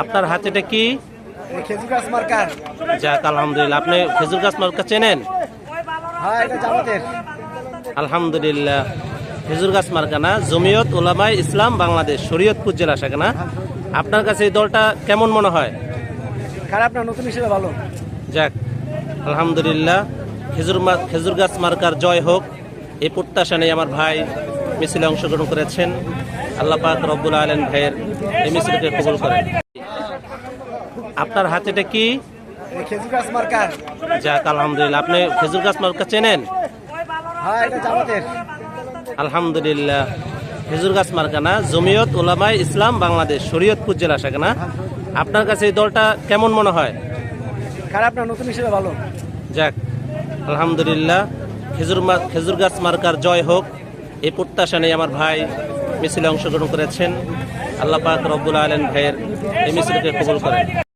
আপনার হাতে এটা কি? খেজুর গাছ মার্কার। যাক আলহামদুলিল্লাহ। আপনি খেজুর গাছ মার্কা চেনেন? হ্যাঁ আলহামদুলিল্লাহ। খেজুর গাছ মার্কা না? জমিয়ত ওলামাই ইসলাম বাংলাদেশ শরীয়তপুর জেলা শাখা না? আপনার কাছে এই দলটা কেমন মনে হয়? খারাপ না নতুন হিসেবে ভালো। যাক আলহামদুলিল্লাহ। খেজুর খেজুর গাছ মার্কার জয় হোক। এই প্রত্যাশা নেই আমার ভাই। মিছিলে অংশগ্রহণ করেছেন আল্লাহ পাক রব্বুল আলম ভাইয়ের এই মিছিলকে কবুল করেন। আপনার হাতে এটা কি? যাক আলহামদুলিল্লাহ। আপনি খেজুর গাছ মার্কা চেনেন? হ্যাঁ আলহামদুলিল্লাহ। খেজুর গাছ মার্কা না? জমিয়ত ওলামাই ইসলাম বাংলাদেশ শরীয়তপুর জেলা শাখা না? আপনার কাছে এই দলটা কেমন মনে হয়? খারাপ না নতুন হিসেবে ভালো। যাক আলহামদুলিল্লাহ। খেজুর খেজুর গাছ মার্কার জয় হোক। এই প্রত্যাশা নিয়ে আমার ভাই মিছিলে অংশগ্রহণ করেছেন। আল্লাহ পাক রব্বুল আলম ভাইয়ের এই মিছিলকে কবুল করেন।